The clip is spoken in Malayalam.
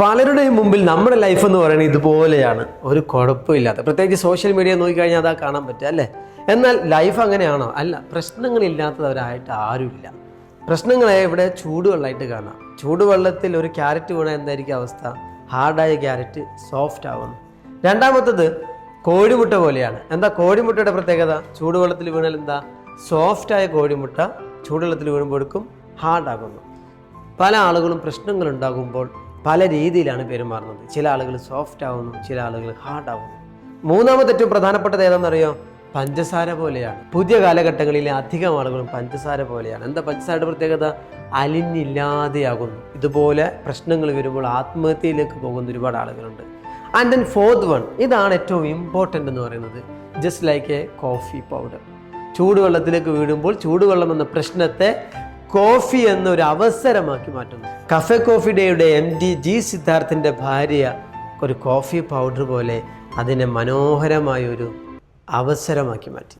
പലരുടെയും മുമ്പിൽ നമ്മുടെ ലൈഫ് എന്ന് പറയുന്നത് ഇതുപോലെയാണ്. ഒരു കുഴപ്പമില്ലാത്ത പ്രത്യേകിച്ച് സോഷ്യൽ മീഡിയ നോക്കിക്കഴിഞ്ഞാൽ അതാ കാണാൻ പറ്റുക അല്ലേ? എന്നാൽ ലൈഫ് അങ്ങനെയാണോ? അല്ല പ്രശ്നങ്ങളില്ലാത്തവരായിട്ട് ആരുമില്ല. പ്രശ്നങ്ങളെ ഇവിടെ ചൂടുവെള്ളമായിട്ട് കാണാം. ചൂടുവെള്ളത്തിൽ ഒരു ക്യാരറ്റ് വീണാൽ എന്തായിരിക്കും അവസ്ഥ? ഹാർഡായ ക്യാരറ്റ് സോഫ്റ്റ് ആവുന്നു. രണ്ടാമത്തത് കോഴിമുട്ട പോലെയാണ്. എന്താ കോഴിമുട്ടയുടെ പ്രത്യേകത? ചൂടുവെള്ളത്തിൽ വീണാൽ എന്താ? സോഫ്റ്റായ കോഴിമുട്ട ചൂടുവെള്ളത്തിൽ വീഴുമ്പോഴേക്കും ഹാർഡാകുന്നു. പല ആളുകളും പ്രശ്നങ്ങൾ ഉണ്ടാകുമ്പോൾ പല രീതിയിലാണ് പെരുമാറുന്നത്. ചില ആളുകൾ സോഫ്റ്റ് ആവുന്നു ചില ആളുകൾ ഹാർഡ് ആവുന്നു. മൂന്നാമത്തെ ഏറ്റവും പ്രധാനപ്പെട്ടത് ഏതാണെന്നറിയോ? പഞ്ചസാര പോലെയാണ്. പുതിയ കാലഘട്ടങ്ങളിൽ അധികം ആളുകളും പഞ്ചസാര പോലെയാണ്. എന്താ പഞ്ചസാരയുടെ പ്രത്യേകത? അലിഞ്ഞില്ലാതെയാകുന്നു. ഇതുപോലെ പ്രശ്നങ്ങൾ വരുമ്പോൾ ആത്മഹത്യയിലേക്ക് പോകുന്ന ഒരുപാട് ആളുകളുണ്ട്. ആൻഡ് ദെൻ ഫോർത്ത് വൺ ഇതാണ് ഏറ്റവും ഇമ്പോർട്ടന്റ് എന്ന് പറയുന്നത്. Just like a coffee powder ചൂടുവെള്ളത്തിലേക്ക് വീഴുമ്പോൾ ചൂടുവെള്ളം എന്ന പ്രശ്നത്തെ കോഫി എന്നൊരു അവസരമാക്കി മാറ്റുന്നു. കഫെ കോഫി ഡേയുടെ എം ഡി ജി സിദ്ധാർത്ഥിന്റെ ഭാര്യ ഒരു കോഫി പൗഡർ പോലെ അതിനെ മനോഹരമായൊരു അവസരമാക്കി മാറ്റി.